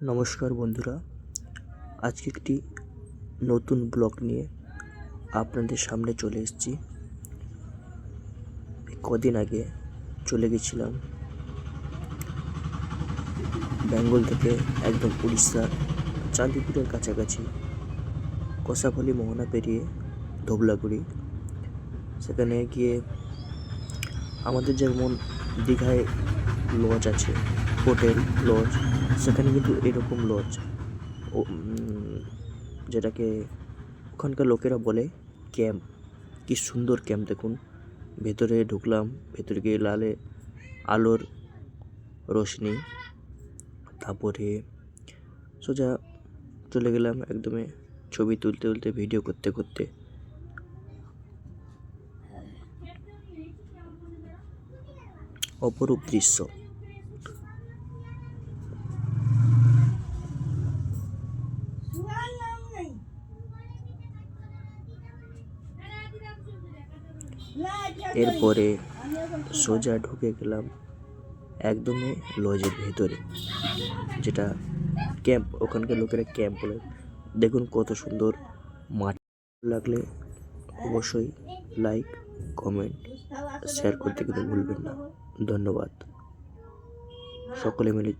নমস্কার বন্ধুরা। আজকে একটি নতুন ব্লগ নিয়ে আপনাদের সামনে চলে এসেছি। কদিন আগে চলে গেছিলাম বেঙ্গল থেকে একদম উড়িষ্যার চাঁদিপুরের কাছাকাছি কষাফলি মোহনা পেরিয়ে ধবলাগুড়ি। সেখানে গিয়ে আমাদের যেমন দীঘায় লজ আছে হোটেল লজ সেখানে কিন্তু এরকম লজ ও যেটাকে ওখানকার লোকেরা বলে ক্যাম্প। কি সুন্দর ক্যাম্প দেখুন। ভেতরে ঢুকলাম, ভেতরে গিয়ে লালে আলোর রোশনি। তারপরে সোজা চলে গেলাম একদমে ছবি তুলতে তুলতে ভিডিও করতে করতে। অপরূপ দৃশ্য। এরপরে সোজা ঢুকে গেলাম একদমই লজের ভেতরে, যেটা ক্যাম্প ওখানকার লোকেরা ক্যাম্প বলে। দেখুন কত সুন্দর মাঠ। লাগলে অবশ্যই লাইক কমেন্ট শেয়ার করতে কিন্তু ভুলবেন না। ধন্যবাদ। সকলে মিলে